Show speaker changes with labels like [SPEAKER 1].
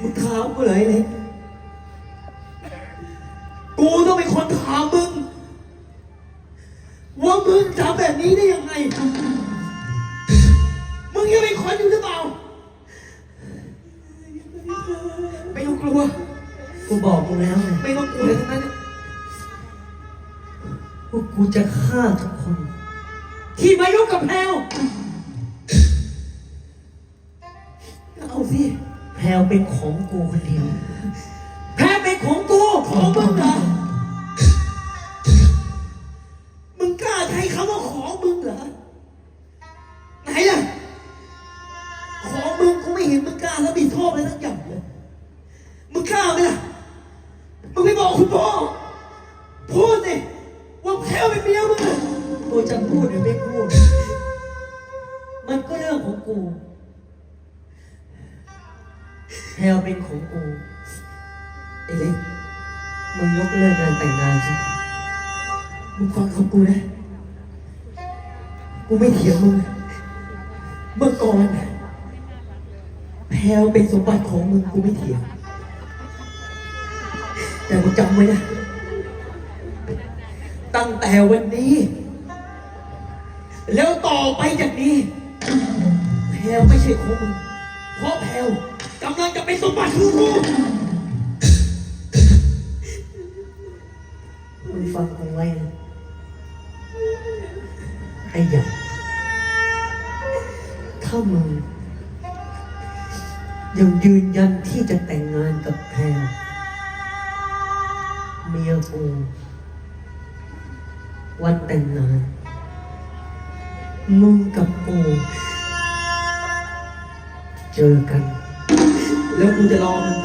[SPEAKER 1] มึงถามกูเลยเลย กูต้องเป็นคนถามมึง ว่ามึงทำแบบนี้ได้ยังไง มึงยังเป็นคนอยู่หรือเปล่า ไม่ต้องกลัว
[SPEAKER 2] กูบอกมึงแล้วไง
[SPEAKER 1] ไม่ต้องกลัวเลยทั้งนั้น
[SPEAKER 2] ว่ากูจะฆ่าทุกคน ที่มายุ่งกับแพลว
[SPEAKER 1] เอาสิ
[SPEAKER 2] แพลวเป็นของกูคนเดียว แพลวเป็นของกู
[SPEAKER 1] ของมึงเหรอ มึงกล้าใช้คำว่าของมึงเหรอ ไหนล่ะ ของมึงกูไม่เห็นมึงกล้าแล้วบิดโทษอะไรทั้งอย่างเลย มึงกล้าไหมล่ะ มึงไม่บอกคุณพ่อ พูดสิว่าแค่เป็นเมียมึงอะ
[SPEAKER 2] กูจะพูดหรือไม่พูด มันก็เรื่องของกู แพลวเป็นของกู
[SPEAKER 1] ไอ้เล็ก
[SPEAKER 2] มึงยกเลิกงานแต่งงานสิ
[SPEAKER 1] มึงฟังคำกูนะ กูไม่เถียงมึง เมื่อก่อน แพลวเป็นสมบัติของมึงกูไม่เถียง แต่มึงจำไว้นะ ตั้งแต่วันนี้ แล้วต่อไปจากนี้ แพลวไม่ใช่ของมึง เพราะแพลว กำลังจะเป็นสมบัติของกู
[SPEAKER 2] มึงฟังกูไว้นะไอ้หยาถ้ามึงยังยืนยันที่จะแต่งงานกับแพรเมียกูวันแต่งงานมึงกับกูเจอกัน
[SPEAKER 1] แล้วกูจะรอมึง